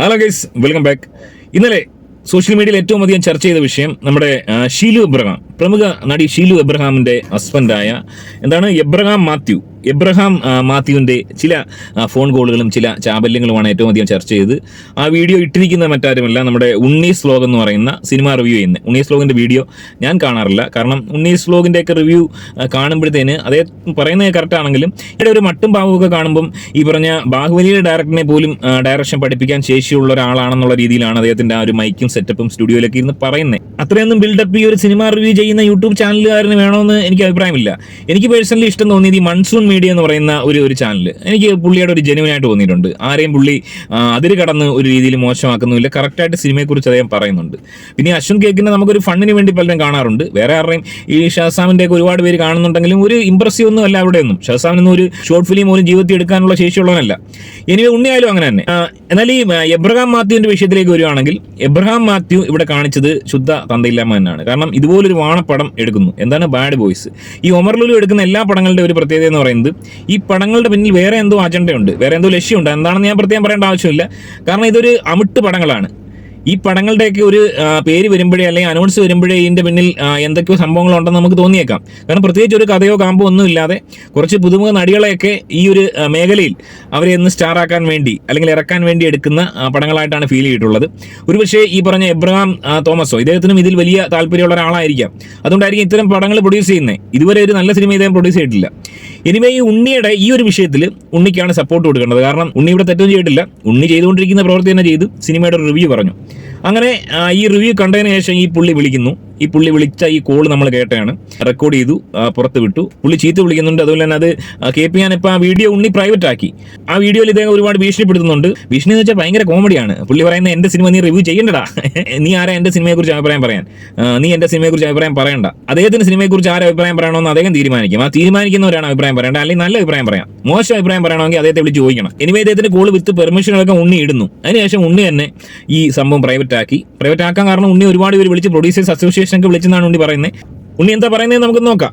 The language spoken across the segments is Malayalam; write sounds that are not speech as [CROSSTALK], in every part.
ഹലോ ഗൈസ് വെൽക്കം ബാക്ക് ഇന്നലെ സോഷ്യൽ മീഡിയയിൽ ഏറ്റവും അധികം ചർച്ച ചെയ്ത വിഷയം നമ്മുടെ ഷീലു എബ്രഹാം. പ്രമുഖ നടി ഷീലു എബ്രഹാമിന്റെ ഹസ്ബൻഡായ എന്താണ്? എബ്രഹാം മാത്യു. എബ്രഹാം മാത്യുവിന്റെ ചില ഫോൺ കോളുകളും ചില ചാബല്യങ്ങളുമാണ് ഏറ്റവും അധികം ചർച്ച ചെയ്ത്. ആ വീഡിയോ ഇട്ടിരിക്കുന്ന മറ്റാരുമല്ല നമ്മുടെ ഉണ്ണി സ്ലോഗ് എന്ന് പറയുന്ന സിനിമ റിവ്യൂ ചെയ്യുന്നത്. ഉണ്ണി സ്ലോഗിന്റെ വീഡിയോ ഞാൻ കാണാറില്ല. കാരണം ഉണ്ണി സ്ലോഗിന്റെ ഒക്കെ റിവ്യൂ കാണുമ്പോഴത്തേന് അതേ പറയുന്നത് കറക്റ്റ് ആണെങ്കിലും ഇവിടെ ഒരു മട്ടും പാവമൊക്കെ കാണുമ്പം ഈ പറഞ്ഞ ബാഹുബലിയുടെ ഡയറക്ടറിനെ പോലും ഡയറക്ഷൻ പഠിപ്പിക്കാൻ ശേഷിയുള്ള ഒരാളാണെന്നുള്ള രീതിയിലാണ് അദ്ദേഹത്തിന്റെ ആ ഒരു മൈക്കും സെറ്റപ്പും സ്റ്റുഡിയോയിലൊക്കെ ഇരുന്ന് പറയുന്നത്. അത്രയൊന്നും ബിൽഡപ്പ് ഈ ഒരു സിനിമ റിവ്യൂ ചെയ്യുന്ന യൂട്യൂബ് ചാനലുകാരന് വേണമെന്ന് എനിക്ക് അഭിപ്രായമില്ല. എനിക്ക് പേഴ്സണലി ഇഷ്ടം തോന്നിയത് ഈ മൺസൂൺ മീഡിയ എന്ന് പറയുന്ന ഒരു ഒരു ചാനൽ എനിക്ക് പുള്ളിയുടെ ഒരു ജെനുവൻ ആയിട്ട് തോന്നിയിട്ടുണ്ട്. ആരെയും പുള്ളി അതിര് കടന്ന് ഒരു രീതിയിൽ മോശമാക്കുന്നില്ല കറക്റ്റായിട്ട് സിനിമയെക്കുറിച്ച് അദ്ദേഹം പറയുന്നുണ്ട്. പിന്നെ അശ്വൻ കേക്കിനെ നമുക്കൊരു ഫണ്ണിന് വേണ്ടി പലരും കാണാറുണ്ട്. വേറെ ആരുടെയും ഈ ഷഹസാമിന്റെ ഒക്കെ ഒരുപാട് പേര് കാണുന്നുണ്ടെങ്കിലും ഒരു ഇമ്പ്രസീവ് ഒന്നും അല്ല അവിടെ ഒന്നും. ഷഹസാമിനൊന്നും ഒരു ഷോർട്ട് ഫിലിം ഒരു ജീവിതത്തിൽ എടുക്കാനുള്ള ശേഷിയുള്ളവനല്ല. എനിവേ ഉണ്ണിയായാലും അങ്ങനെ തന്നെ. എന്നാൽ ഈ എബ്രഹാം മാത്യുവിന്റെ വിഷയത്തിലേക്ക് വരികയാണെങ്കിൽ എബ്രഹാം മാത്യു ഇവിടെ കാണിച്ചത് ശുദ്ധ തന്തയില്ലാമ തന്നെയാണ് കാരണം ഇതുപോലൊരു വാണപ്പടം എടുക്കുന്നു. എന്താണ് ബാഡ് ബോയ്സ് ഈ ഒമർലുലു എടുക്കുന്ന എല്ലാ പടങ്ങളുടെ ഒരു പ്രത്യേകത എന്ന് പറയുന്നത് ഈ പടങ്ങളുടെ പിന്നിൽ വേറെ എന്തോ അജണ്ടയുണ്ട് വേറെ എന്തോ ലക്ഷ്യമുണ്ട്. എന്താണെന്ന് ഞാൻ പ്രത്യേകം പറയേണ്ട ആവശ്യമില്ല. കാരണം ഇതൊരു അമിട്ട് പടങ്ങളാണ്. ഈ പടങ്ങളുടെയൊക്കെ ഒരു പേര് വരുമ്പോഴേ അല്ലെങ്കിൽ അനൗൺസ് വരുമ്പോഴേ ഇതിന്റെ പിന്നിൽ എന്തൊക്കെയോ സംഭവങ്ങളുണ്ടെന്ന് നമുക്ക് തോന്നിയേക്കാം. കാരണം പ്രത്യേകിച്ച് ഒരു കഥയോ കാമ്പോ ഒന്നും ഇല്ലാതെ കുറച്ച് പുതുമുഖ നടികളെയൊക്കെ ഈ ഒരു മേഖലയിൽ അവരെ ഒന്ന് സ്റ്റാറാക്കാൻ വേണ്ടി അല്ലെങ്കിൽ ഇറക്കാൻ വേണ്ടി എടുക്കുന്ന പടങ്ങളായിട്ടാണ് ഫീൽ ചെയ്തിട്ടുള്ളത്. ഒരുപക്ഷേ ഈ പറഞ്ഞ എബ്രഹാം തോമസോ ഇദ്ദേഹത്തിനും ഇതിൽ വലിയ താല്പര്യമുള്ള ഒരാളായിരിക്കാം. അതുകൊണ്ടായിരിക്കും ഇത്തരം പടങ്ങൾ പ്രൊഡ്യൂസ് ചെയ്യുന്നത് ഇതുവരെ ഒരു നല്ല സിനിമ ഇദ്ദേഹം പ്രൊഡ്യൂസ് ചെയ്തിട്ടില്ല. എനിവേ ഈ ഉണ്ണിയുടെ ഈ ഒരു വിഷയത്തിൽ ഉണ്ണിക്കാണ് സപ്പോർട്ട് കൊടുക്കേണ്ടത്. കാരണം ഉണ്ണി ഇവിടെ തെറ്റൊന്നും ചെയ്തിട്ടില്ല. ഉണ്ണി ചെയ്തുകൊണ്ടിരിക്കുന്ന പ്രവൃത്തി തന്നെ ചെയ്ത്. സിനിമയുടെ റിവ്യൂ പറഞ്ഞു. അങ്ങനെ ഈ റിവ്യൂ കണ്ടതിന് ശേഷം ഈ പുള്ളി വിളിക്കുന്നു. ഈ പുള്ളി വിളിച്ച ഈ കോൾ നമ്മൾ കേട്ടതാണ്. റെക്കോർഡ് ചെയ്തു പുറത്ത് വിട്ടു. പുള്ളി ചീത്ത വിളിക്കുന്നുണ്ട്. അതുപോലെ തന്നെ അത് കെ പി ഞാൻ ഇപ്പോൾ ആ വീഡിയോ ഉണ്ണി പ്രൈവറ്റ് ആക്കി. ആ വീഡിയോയിൽ ഇദ്ദേഹം ഒരുപാട് ഭീഷണിപ്പെടുത്തുന്നുണ്ട്. ഭീഷണി എന്ന് വെച്ചാൽ ഭയങ്കര കോമഡിയാണ് പുള്ളി പറയുന്നത് എന്റെ സിനിമ നീ റിവ്യൂ ചെയ്യണ്ടടാ. [LAUGHS] നീ ആരാ എന്റെ സിനിമയെ കുറിച്ച് അഭിപ്രായം പറയാൻ? നീ എന്റെ സിനിമയെ കുറിച്ച് അഭിപ്രായം പറയണ്ട. അദ്ദേഹത്തിന്റെ സിനിമയെക്കുറിച്ച് ആരെ അഭിപ്രായം പറയണമെന്ന് അദ്ദേഹം തീരുമാനിക്കും. ആ തീരുമാനിക്കുന്നവരാണ് അഭിപ്രായം പറയേണ്ടത്. അല്ലെങ്കിൽ നല്ല അഭിപ്രായം പറയാം. മോശം അഭിപ്രായം പറയണമെങ്കിൽ അദ്ദേഹത്തെ വിളിച്ച് ചോദിക്കണം. എനിവേ അദ്ദേഹത്തിന്റെ കോൾ വിത്ത് പെർമിഷനൊക്കെ ഉണ്ണി ഇടുന്നു. അതിനുശേഷം ഉണ്ണി തന്നെ ഈ സംഭവം പ്രൈവറ്റ് ആക്കി. പ്രൈവറ്റ് ആക്കാൻ കാരണം ഉണ്ണി ഒരുപാട് പേര് വിളിച്ച് പ്രൊഡ്യൂസേഴ്സ് അസോസിയേഷൻ ഒക്കെ വിളിച്ചെന്നാണ് ഉണ്ണി പറയുന്നത്. ഉണ്ണി എന്താ പറയുന്നത് നമുക്ക് നോക്കാം.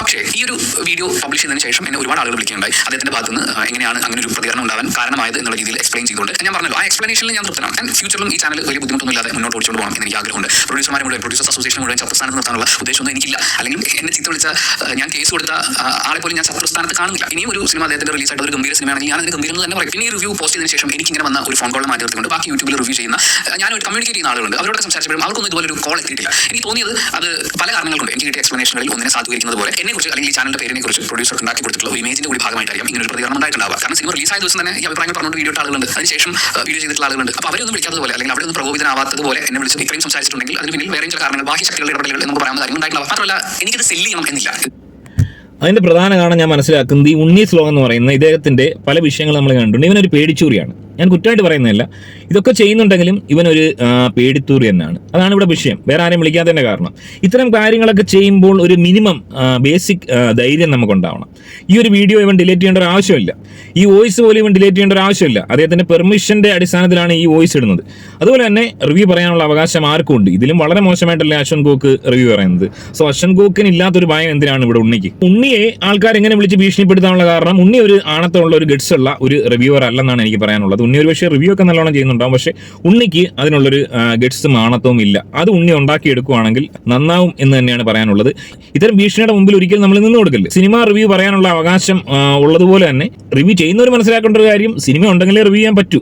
പക്ഷേ ഈ ഒരു വീഡിയോ പബ്ലിഷ് ചെയ്തതിന് ശേഷം എന്നെ ഒരുപാട് ആളുകൾ വിളിക്കുകയുണ്ടായി അദ്ദേഹത്തിന്റെ ഭാഗത്ത് നിന്ന് എങ്ങനെയാണ് അങ്ങനെ ഒരു പ്രതികരണം ഉണ്ടാവാൻ കാരണമായത് എന്നുള്ള രീതിയിൽ എക്സ്പ്ലെയിൻ ചെയ്തുകൊണ്ട് ഞാൻ പറഞ്ഞല്ലോ ആ എക്സ്പ്ലനേഷനിൽ ഞാൻ തൃപ്തനാണ്. ആൻഡ് ഫ്യൂച്ചറിലും ഈ ചാനൽ വലിയ ബുദ്ധിമുട്ടൊന്നുമില്ലാതെ മുന്നോട്ട് ഓടിച്ചുകൊണ്ട് പോകണം എനിക്ക് ആഗ്രഹമുണ്ട്. പ്രൊഡ്യൂസർമാരെ മുഴുവൻ അസോസിയേഷൻ മുഴുവൻ ശത്രുസ്ഥാനത്ത് നിർത്താനുള്ള ഉദ്ദേശമൊന്നും എനിക്കില്ല. അല്ലെങ്കിൽ എന്നെ ചീത്ത വിളിച്ച ഞാൻ കേസ് കൊടുത്ത ആളെ പോലും ഞാൻ ശത്രുസ്ഥാനത്ത് കാണുന്നില്ല. ഇനിയും ഒരു സിനിമ അദ്ദേഹത്തിന്റെ റിലീസ് ആയിട്ട് ഒരു ഗംഭീര സിനിമയാണെങ്കിൽ ഞാൻ അതിന് ഗംഭീരം തന്നെ പറയും. പിന്നെ റിവ്യൂ പോസ്റ്റ് ചെയ്തതിന് ശേഷം എനിക്ക് ഇങ്ങനെ വന്ന ഒരു ഫോൺ കോൾ മാറ്റി ബാക്കി യൂട്യൂബിൽ റിവ്യൂ ചെയ്യുന്ന ഞാൻ ഞാൻ കമ്മ്യൂണിക്കേറ്റ് ചെയ്യുന്ന ആളുകളുണ്ട്. അവരോട് സംസാരിച്ചപ്പോഴും അവർക്കൊന്നും ഇതുപോലെ ഒരു കോൾ എത്തിയിട്ടില്ല. എനിക്ക് തോന്നിയത് അത് പല കാരണങ്ങൾ കൊണ്ട് എനിക്ക് കിട്ടിയ എക്സ്പ്ലനേഷനുകളിൽ ഒന്നിനെ സാധൂകരിക്കുന്നത് പോലെ. എന്നെ കുറിച്ച് അല്ലെങ്കിൽ ഈ ചാനലിന്റെ പേരിനെ കുറിച്ച് പ്രൊഡ്യൂസർ ഉണ്ടാക്കി കൊടുത്തിട്ടുള്ള ഒരു ഇമേജിന്റെ കൂടി ഭാഗമായിട്ടായിരിക്കും ഇങ്ങനെ ഒരു പ്രതികരണം ഉണ്ടായിട്ടുണ്ടാവുക. കാരണം സിനിമ റിലീസ് ആയ ദിവസം തന്നെ ഈ അഭിപ്രായങ്ങൾ പറഞ്ഞുകൊണ്ട് വീഡിയോ ആളുകളുണ്ട്. അതിനുശേഷം വീഡിയോ ചെയ്തിട്ടുള്ള ആളുകളുണ്ട്. അപ്പോൾ അവരൊന്നും വിളിക്കാത്തതുപോലെ അല്ലെങ്കിൽ അവരൊന്നും പ്രകോപിതനാവാത്തതുപോലെ എന്നെ വിളിച്ച് ഇത്രയും സംസാരിച്ചിട്ടുണ്ടെങ്കിൽ അതിന് പിന്നിൽ വേറെ ചില കാരണങ്ങൾ ബാക്കി ശക്തികളുടെ ഇടപെടലുകൾ നമുക്ക് പറയാൻ കാര്യം ഉണ്ടായിട്ടുള്ള മാത്രമല്ല എനിക്കത് സെല്ല് ചെയ്യണം എന്നില്ല. അതിന്റെ പ്രധാന കാരണം ഞാൻ മനസ്സിലാക്കുന്നത് ഈ ഉണ്ണി സ്ലോ എന്ന് പറയുന്ന ഇദ്ദേഹത്തിന്റെ പല വിഷയങ്ങൾ നമ്മൾ കണ്ടിട്ടുണ്ട്. ഇവനൊരു പേടിച്ചൂറിയാണ്. ഞാൻ കുറ്റമായിട്ട് പറയുന്നതല്ല. ഇതൊക്കെ ചെയ്യുന്നുണ്ടെങ്കിലും ഇവനൊരു പേടിത്തൂറി തന്നെയാണ്. അതാണ് ഇവിടെ വിഷയം. വേറെ ആരെയും വിളിക്കാത്തതിന്റെ കാരണം. ഇത്തരം കാര്യങ്ങളൊക്കെ ചെയ്യുമ്പോൾ ഒരു മിനിമം ബേസിക് ധൈര്യം നമുക്കുണ്ടാവണം. ഈ ഒരു വീഡിയോ ഇവൻ ഡിലീറ്റ് ചെയ്യേണ്ട ഒരു ആവശ്യമില്ല. ഈ വോയിസ് പോലും ഇവൻ ഡിലീറ്റ് ചെയ്യേണ്ട ഒരു ആവശ്യമില്ല. അദ്ദേഹത്തിന്റെ പെർമിഷന്റെ അടിസ്ഥാനത്തിലാണ് ഈ വോയിസ് ഇടുന്നത്. അതുപോലെ തന്നെ റിവ്യൂ പറയാനുള്ള അവകാശം ആർക്കും ഉണ്ട്. ഇതിലും വളരെ മോശമായിട്ടല്ലേ അശ്വൻ ഗോക്ക് റിവ്യൂ പറയുന്നത്. സോ അശ്വൻ ഗോക്കിന് ഇല്ലാത്തൊരു ഭയം എന്തിനാണ് ഇവിടെ ഉണ്ണിക്ക്? ഉണ്ണിയെ ആൾക്കാർ എങ്ങനെ വിളിച്ച് ഭീഷണിപ്പെടുത്താനുള്ള കാരണം ഉണ്ണി ഒരു ആണത്തുള്ള ഒരു ഗഡ്സ് ഉള്ള ഒരു റിവ്യൂവർ അല്ലെന്നാണ് എനിക്ക് പറയാനുള്ളത്. ഉണ്ണി ഒരു പക്ഷേ റിവ്യൂ ഒക്കെ നല്ലോണം ചെയ്യുന്നുണ്ടാവും. പക്ഷേ ഉണ്ണിക്ക് അതിനുള്ളൊരു ഗഡ്സും ആണത്വവും ഇല്ല. അത് ഉണ്ണി ഉണ്ടാക്കിയെടുക്കുകയാണെങ്കിൽ നന്നാവും എന്ന് തന്നെയാണ് പറയാനുള്ളത്. ഇത്തരം ഭീഷണിയുടെ മുമ്പിൽ ഒരിക്കലും നമ്മൾ നിന്ന് കൊടുക്കില്ല? സിനിമ റിവ്യൂ പറയാനുള്ള അവകാശം ഉള്ളതുപോലെ തന്നെ റിവ്യൂ ചെയ്യുന്നവർ മനസ്സിലാക്കേണ്ട ഒരു കാര്യം സിനിമ ഉണ്ടെങ്കിലേ റിവ്യൂ ചെയ്യാൻ പറ്റൂ.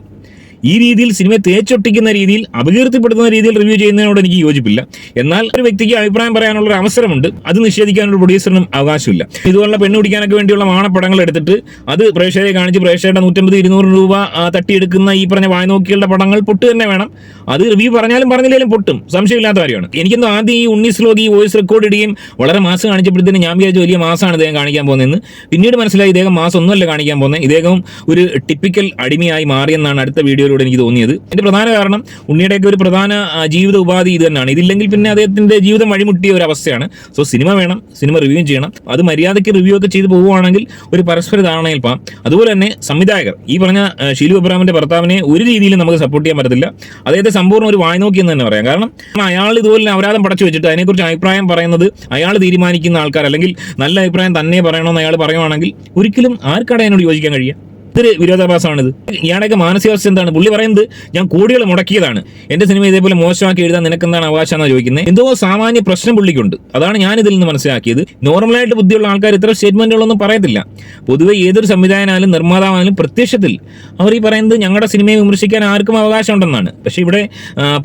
ഈ രീതിയിൽ സിനിമയെ തേച്ചൊട്ടിക്കുന്ന രീതിയിൽ അപകീർത്തിപ്പെടുത്തുന്ന രീതിയിൽ റിവ്യൂ ചെയ്യുന്നതിനോട് എനിക്ക് യോജിപ്പില്ല. എന്നാൽ ഒരു വ്യക്തിക്ക് അഭിപ്രായം പറയാനുള്ള ഒരു അവസരമുണ്ട്. അത് നിഷേധിക്കാനൊരു പ്രൊഡ്യൂസറിനും അവകാശമില്ല. ഇതുപോലുള്ള പെണ്ണ് പിടിക്കാനൊക്കെ വേണ്ടിയുള്ള മാണപ്പടങ്ങൾ എടുത്തിട്ട് അത് പ്രേക്ഷകരെ കാണിച്ച് പ്രേക്ഷകരുടെ നൂറ്റമ്പത് ഇരുന്നൂറ് രൂപ തട്ടിയെടുക്കുന്ന ഈ പറഞ്ഞ വായനോക്കികളുടെ പടങ്ങൾ പൊട്ട് തന്നെ വേണം. അത് റിവ്യൂ പറഞ്ഞാലും പറഞ്ഞില്ലെങ്കിലും പൊട്ടും. സംശയമില്ലാത്ത കാര്യമാണ്. എനിക്കെന്തോ ആദ്യം ഈ ഉണ്ണി സ്ലോഗ് ഈ വോയിസ് റെക്കോർഡ് ഇടുകയും വളരെ മാസം കാണിച്ചപ്പോഴത്തേന് ഞാൻ വിചാരിച്ചു വലിയ മാസമാണ് ഇദ്ദേഹം കാണിക്കാൻ പോകുന്നതെന്ന്. പിന്നീട് മനസ്സിലായി ഇദ്ദേഹം മാസം ഒന്നുമല്ല കാണിക്കാൻ പോകുന്നത്. ഇദ്ദേഹം ഒരു ടിപ്പിക്കൽ അടിമയായി മാറിയെന്നാണ് അടുത്ത വീഡിയോയിലൂടെ എനിക്ക് തോന്നിയത്. അതിന്റെ പ്രധാന കാരണം ഉണ്ണിയുടെയൊക്കെ ഒരു പ്രധാന ജീവിത ഉപാധി ഇത് തന്നെയാണ്. ഇതില്ലെങ്കിൽ പിന്നെ അദ്ദേഹത്തിന്റെ ജീവിതം വഴിമുട്ടിയ ഒരു അവസ്ഥയാണ്. സോ സിനിമ വേണം സിനിമ റിവ്യൂ ചെയ്യണം. അത് മര്യാദയ്ക്ക് റിവ്യൂ ഒക്കെ ചെയ്തു പോവുകയാണെങ്കിൽ ഒരു പരസ്പര ധാരണയിൽ പാം അതുപോലെ തന്നെ സംവിധായകർ. ഈ പറഞ്ഞ ഷീലു അബ്രാമിന്റെ ഭർത്താവിനെ ഒരു രീതിയിലും നമുക്ക് സപ്പോർട്ട് ചെയ്യാൻ പറ്റത്തില്ല. അദ്ദേഹത്തെ സമ്പൂർണ ഒരു വായ്നോക്കി എന്ന് തന്നെ പറയാം. കാരണം അയാൾ ഇതുപോലെ അപരാധം പടച്ചു വെച്ചിട്ട് അതിനെക്കുറിച്ച് അഭിപ്രായം പറയുന്നത് അയാൾ തീരുമാനിക്കുന്ന ആൾക്കാർ അല്ലെങ്കിൽ നല്ല അഭിപ്രായം തന്നെ പറയണമെന്ന് അയാൾ പറയുവാണെങ്കിൽ ഒരിക്കലും ആർക്കാണ് അതിനോട് യോജിക്കാൻ കഴിയുക? ഇതൊരു വിരോധാഭാസമാണിത്? ഇയാളൊക്കെ മാനസികാവസ്ഥ എന്താണ്? പുള്ളി പറയുന്നത് ഞാൻ കോടികൾ മുടക്കിയതാണ്. എന്റെ സിനിമ ഇതേപോലെ മോശമാക്കി എഴുതാൻ നിനക്ക് എന്താണ് അവകാശം എന്നാണ് ചോദിക്കുന്നത്. എന്തോ സാമാന്യ പ്രശ്നം പുള്ളിക്കുണ്ട്. അതാണ് ഞാൻ ഇതിൽ നിന്ന് മനസ്സിലാക്കിയത്. നോർമലായിട്ട് ബുദ്ധിയുള്ള ആൾക്കാർ ഇത്ര സ്റ്റേറ്റ്മെന്റുകളൊന്നും പറയത്തില്ല. പൊതുവെ ഏതൊരു സംവിധായകനാലും നിർമ്മാതാവായാലും പ്രത്യക്ഷത്തിൽ അവർ ഈ പറയുന്നത് ഞങ്ങളുടെ സിനിമയെ വിമർശിക്കാൻ ആർക്കും അവകാശം ഉണ്ടെന്നാണ് പക്ഷെ ഇവിടെ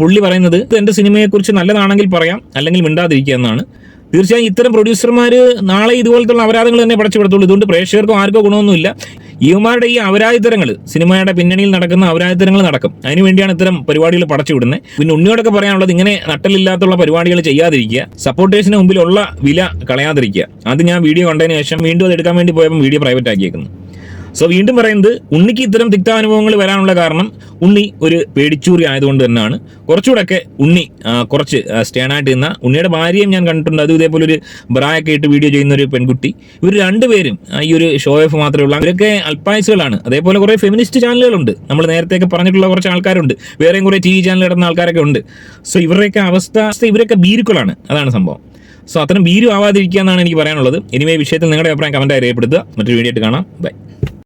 പുള്ളി പറയുന്നത് "ഇത് എന്റെ സിനിമയെക്കുറിച്ച് നല്ലതാണെങ്കിൽ പറയാം അല്ലെങ്കിൽ മിണ്ടാതിരിക്കുക എന്നാണ്. തീർച്ചയായും ഇത്തരം പ്രൊഡ്യൂസർമാർ നാളെ ഇതുപോലത്തുള്ള അപരാധങ്ങൾ തന്നെ പടച്ചു വിടത്തുള്ളൂ. ഇതുകൊണ്ട് പ്രേക്ഷകർക്കും ആർക്കോ ഗുണമൊന്നുമില്ല. ഇവന്മാരുടെ ഈ അവരായുധരങ്ങൾ സിനിമയുടെ പിന്നണിയിൽ നടക്കുന്ന അവരായുധരങ്ങൾ നടക്കും. അതിനുവേണ്ടിയാണ് ഇത്തരം പരിപാടികൾ പടച്ചു വിടുന്നത് പിന്നെ ഉണ്ണിയോടൊക്കെ പറയാനുള്ളത് ഇങ്ങനെ നട്ടലില്ലാത്തുള്ള പരിപാടികൾ ചെയ്യാതിരിക്കുക. സപ്പോർട്ടേഴ്സിന് മുമ്പിലുള്ള വില കളയാതിരിക്കുക. അത് ഞാൻ വീഡിയോ കണ്ടതിന് ശേഷം വീണ്ടും അത് എടുക്കാൻ വേണ്ടി പോയപ്പോൾ വീഡിയോ പ്രൈവറ്റ് ആക്കിയേക്കുന്നു. സോ വീണ്ടും പറയുന്നത് ഉണ്ണിക്ക് ഇത്തരം തിക്താനുഭവങ്ങൾ വരാനുള്ള കാരണം ഉണ്ണി ഒരു പേടിച്ചൂറി ആയതുകൊണ്ട് തന്നെയാണ്. കുറച്ചുകൂടെയൊക്കെ ഉണ്ണി കുറച്ച് സ്റ്റേണായിട്ട് നിന്ന ഉണ്ണിയുടെ ഭാര്യയും ഞാൻ കണ്ടിട്ടുണ്ട്. അതും ഇതേപോലെ ഒരു ബ്രായൊക്കെ ഇട്ട് വീഡിയോ ചെയ്യുന്ന ഒരു പെൺകുട്ടി. ഇവർ രണ്ടുപേരും ഈ ഒരു ഷോ ഓഫ് മാത്രമേ ഉള്ളൂ. അവരൊക്കെ അൽപ്പായസുകളാണ്. അതേപോലെ കുറേ ഫെമിനിസ്റ്റ് ചാനലുകളുണ്ട് നമ്മൾ നേരത്തെയൊക്കെ പറഞ്ഞിട്ടുള്ള കുറച്ച് ആൾക്കാരുണ്ട്. വേറെയും കുറേ ടി വി ചാനൽ ഇടുന്ന ആൾക്കാരൊക്കെ ഉണ്ട്. സോ ഇവരുടെയൊക്കെ അവസ്ഥ ഇവരൊക്കെ ബീരുക്കളാണ് അതാണ് സംഭവം. സോ അത്തരം ബീരു ആവാതിരിക്കുക എന്നാണ് എനിക്ക് പറയാനുള്ളത്. ഇനിമേ വിഷയത്തിൽ നിങ്ങളുടെ അഭിപ്രായം കമന്റായി രേഖപ്പെടുത്തുക. മറ്റൊരു വീഡിയോ ആയിട്ട് കാണാം. ബൈ